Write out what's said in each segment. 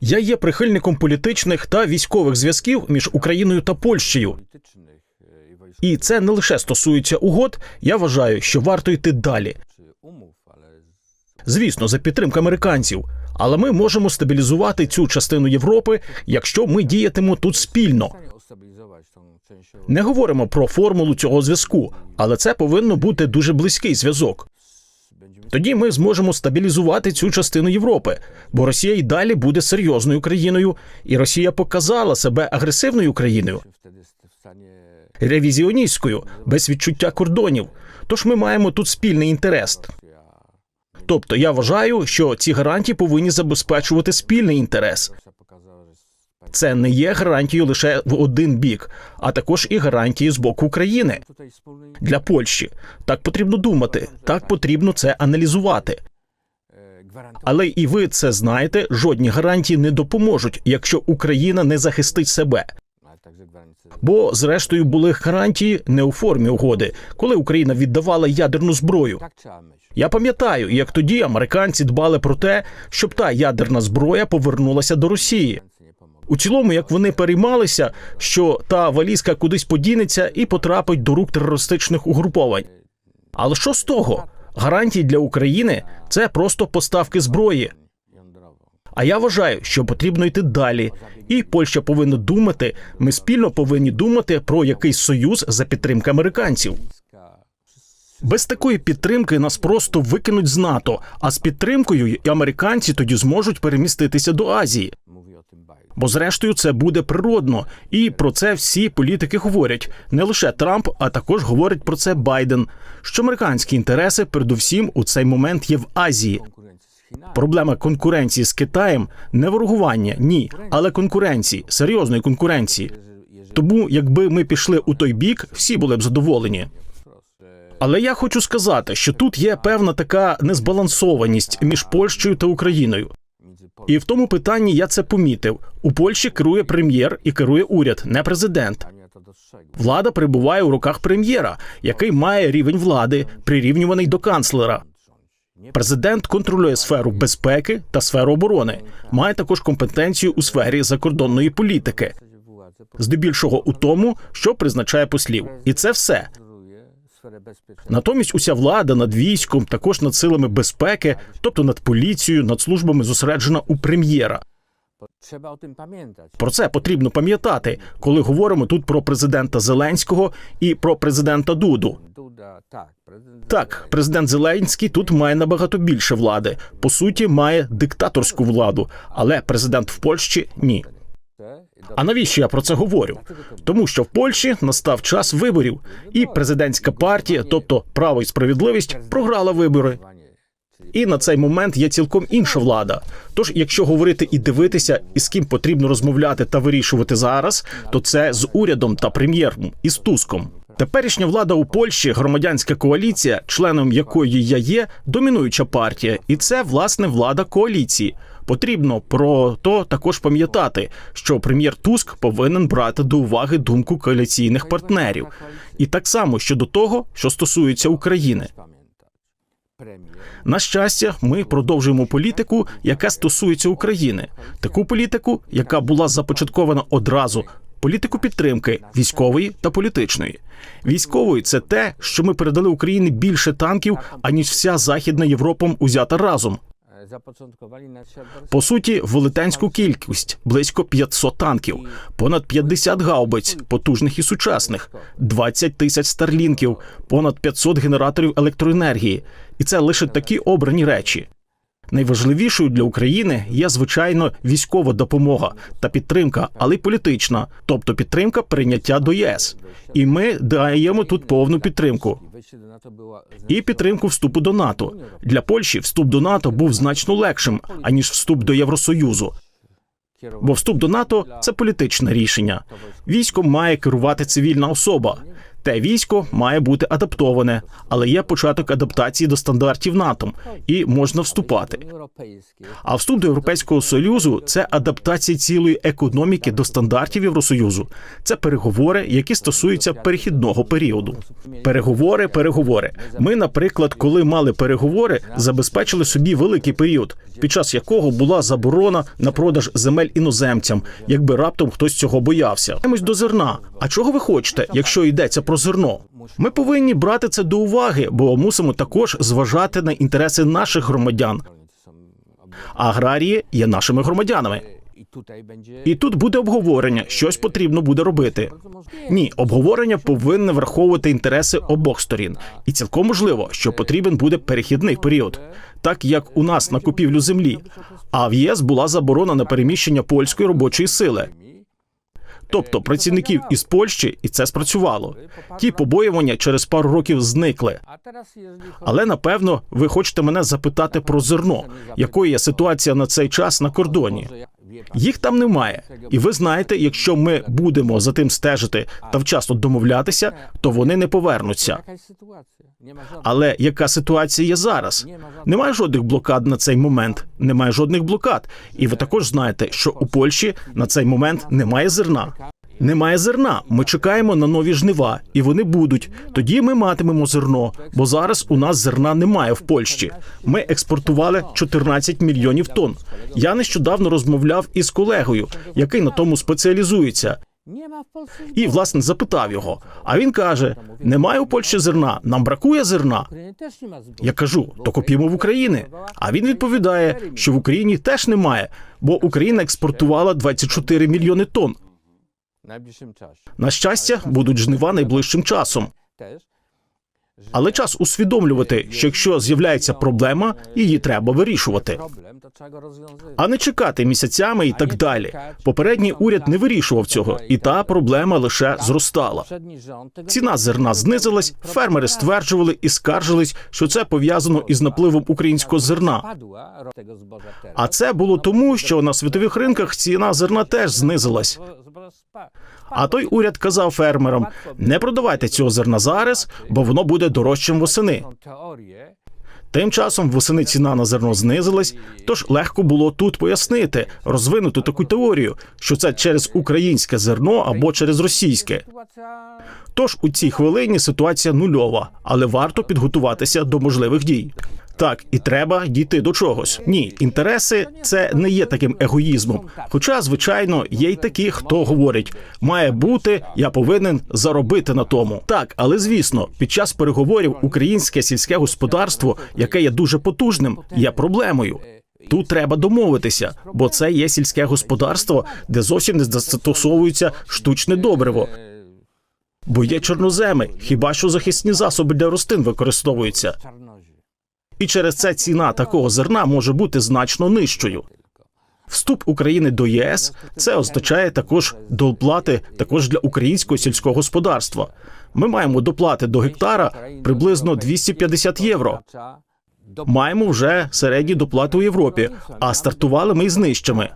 Я є прихильником політичних та військових зв'язків між Україною та Польщею. І це не лише стосується угод. Я вважаю, що варто йти далі. Звісно, за підтримки американців. Але ми можемо стабілізувати цю частину Європи, якщо ми діятимемо тут спільно. Не говоримо про формулу цього зв'язку, але це повинно бути дуже близький зв'язок. Тоді ми зможемо стабілізувати цю частину Європи, бо Росія й далі буде серйозною країною, і Росія показала себе агресивною країною, ревізіоністською, без відчуття кордонів. Тож ми маємо тут спільний інтерес. Тобто я вважаю, що ці гарантії повинні забезпечувати спільний інтерес. Це не є гарантією лише в один бік, а також і гарантією з боку України для Польщі. Так потрібно думати, так потрібно це аналізувати. Але і ви це знаєте, жодні гарантії не допоможуть, якщо Україна не захистить себе. Бо, зрештою, були гарантії не у формі угоди, коли Україна віддавала ядерну зброю. Я пам'ятаю, як тоді американці дбали про те, щоб та ядерна зброя повернулася до Росії. У цілому, як вони переймалися, що та валізка кудись подінеться і потрапить до рук терористичних угруповань. Але що з того? Гарантії для України це просто поставки зброї. А я вважаю, що потрібно йти далі, і Польща повинна думати. Ми спільно повинні думати про якийсь союз за підтримки американців. Без такої підтримки нас просто викинуть з НАТО. А з підтримкою і американці тоді зможуть переміститися до Азії. Бо зрештою це буде природно, і про це всі політики говорять. Не лише Трамп, а також говорить про це Байден. Що американські інтереси, передусім, у цей момент є в Азії. Проблема конкуренції з Китаєм не ворогування, ні, але конкуренції, серйозної конкуренції. Тому, якби ми пішли у той бік, всі були б задоволені. Але я хочу сказати, що тут є певна така незбалансованість між Польщею та Україною. І в тому питанні я це помітив. У Польщі керує прем'єр і керує уряд, не президент. Влада перебуває у руках прем'єра, який має рівень влади, прирівнюваний до канцлера. Президент контролює сферу безпеки та сферу оборони, має також компетенцію у сфері закордонної політики, здебільшого у тому, що призначає послів, і це все. Натомість уся влада над військом, також над силами безпеки, тобто над поліцією, над службами зосереджена у прем'єра. Про це потрібно пам'ятати, коли говоримо тут про президента Зеленського і про президента Дуду. Так, президент Зеленський тут має набагато більше влади. По суті, має диктаторську владу, але президент в Польщі ні. А навіщо я про це говорю? Тому що в Польщі настав час виборів, і президентська партія, тобто право і справедливість, програла вибори. І на цей момент є цілком інша влада. Тож, якщо говорити і дивитися, із ким потрібно розмовляти та вирішувати зараз, то це з урядом та прем'єром із Туском. Теперішня влада у Польщі, громадянська коаліція, членом якої я є, домінуюча партія, і це власне влада коаліції. Потрібно про то також пам'ятати, що прем'єр Туск повинен брати до уваги думку коаліційних партнерів, і так само щодо того, що стосується України. На щастя, ми продовжуємо політику, яка стосується України, таку політику, яка була започаткована одразу. Політику підтримки військової та політичної. Військової це те, що ми передали Україні більше танків, аніж вся західна Європа узята разом. По суті, велетенську кількість близько 500 танків, понад 50 гаубиць, потужних і сучасних, 20 тисяч старлінків, понад 500 генераторів електроенергії, і це лише такі обрані речі. Найважливішою для України є звичайно військова допомога та підтримка, але й політична, тобто підтримка прийняття до ЄС. І ми даємо тут повну підтримку. І підтримку вступу до НАТО для Польщі. Вступ до НАТО був значно легшим аніж вступ до Євросоюзу. Бо вступ до НАТО це політичне рішення. Військом має керувати цивільна особа. Те військо має бути адаптоване, але є початок адаптації до стандартів НАТО і можна вступати. А вступ до Європейського союзу це адаптація цілої економіки до стандартів Євросоюзу. Це переговори, які стосуються перехідного періоду. Переговори, переговори. Ми, наприклад, коли мали переговори, забезпечили собі великий період, під час якого була заборона на продаж земель іноземцям, якби раптом хтось цього боявся. Йдемось до зерна. А чого ви хочете, якщо йдеться про зерно? Ми повинні брати це до уваги, бо мусимо також зважати на інтереси наших громадян. Аграрії є нашими громадянами. І тут буде обговорення, щось потрібно буде робити. Ні, обговорення повинне враховувати інтереси обох сторін, і цілком можливо, що потрібен буде перехідний період, так як у нас на купівлю землі. А в ЄС була заборона на переміщення польської робочої сили. Тобто працівників із Польщі, і це спрацювало. Ті побоювання через пару років зникли. Але напевно ви хочете мене запитати про зерно, якою є ситуація на цей час на кордоні. Їх там немає, і ви знаєте, якщо ми будемо за тим стежити та вчасно домовлятися, то вони не повернуться. Але яка ситуація є зараз? Немає жодних блокад на цей момент. Немає жодних блокад. І ви також знаєте, що у Польщі на цей момент немає зерна. Немає зерна. Ми чекаємо на нові жнива, і вони будуть. Тоді ми матимемо зерно, бо зараз у нас зерна немає в Польщі. Ми експортували 14 мільйонів тонн. Я нещодавно розмовляв із колегою, який на тому спеціалізується. І власне запитав його. А він каже: немає у Польщі зерна, нам бракує зерна. Я кажу, то купімо в Україні. А він відповідає, що в Україні теж немає, бо Україна експортувала 24 мільйони тонн. На щастя, будуть жнива найближчим часом. Але час усвідомлювати, що якщо з'являється проблема, її треба вирішувати, а не чекати місяцями і так далі. Попередній уряд не вирішував цього, і та проблема лише зростала. Ціна зерна знизилась, фермери стверджували і скаржились, що це пов'язано із напливом українського зерна. А це було тому, що на світових ринках ціна зерна теж знизилась. А той уряд казав фермерам: не продавайте цього зерна зараз, бо воно буде дорожчим восени. Тим часом восени ціна на зерно знизилась, тож легко було тут пояснити, розвинути таку теорію, що це через українське зерно або через російське. Тож у цій хвилині ситуація нульова, але варто підготуватися до можливих дій. Так, і треба дійти до чогось. Ні, інтереси це не є таким егоїзмом. Хоча, звичайно, є й такі, хто говорить, має бути, я повинен заробити на тому. Так, але звісно, під час переговорів українське сільське господарство, яке є дуже потужним, є проблемою. Тут треба домовитися, бо це є сільське господарство, де зовсім не застосовується штучне добриво. Бо є чорноземи, хіба що захисні засоби для рослин використовуються. І через це ціна такого зерна може бути значно нижчою. Вступ України до ЄС це означає також доплати також для українського сільського господарства. Ми маємо доплати до гектара приблизно 250 євро. Маємо вже середні доплати у Європі, а стартували ми із нижчими.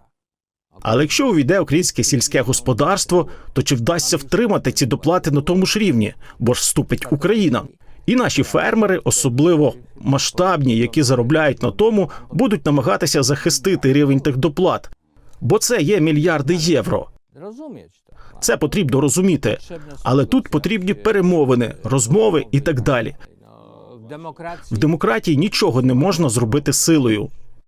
Але якщо увійде українське сільське господарство, то чи вдасться втримати ці доплати на тому ж рівні, бо ж вступить Україна? І наші фермери, особливо масштабні, які заробляють на тому, будуть намагатися захистити рівень тих доплат, бо це є мільярди євро. Це потрібно розуміти, але тут потрібні перемовини, розмови і так далі. В демократії нічого не можна зробити силою.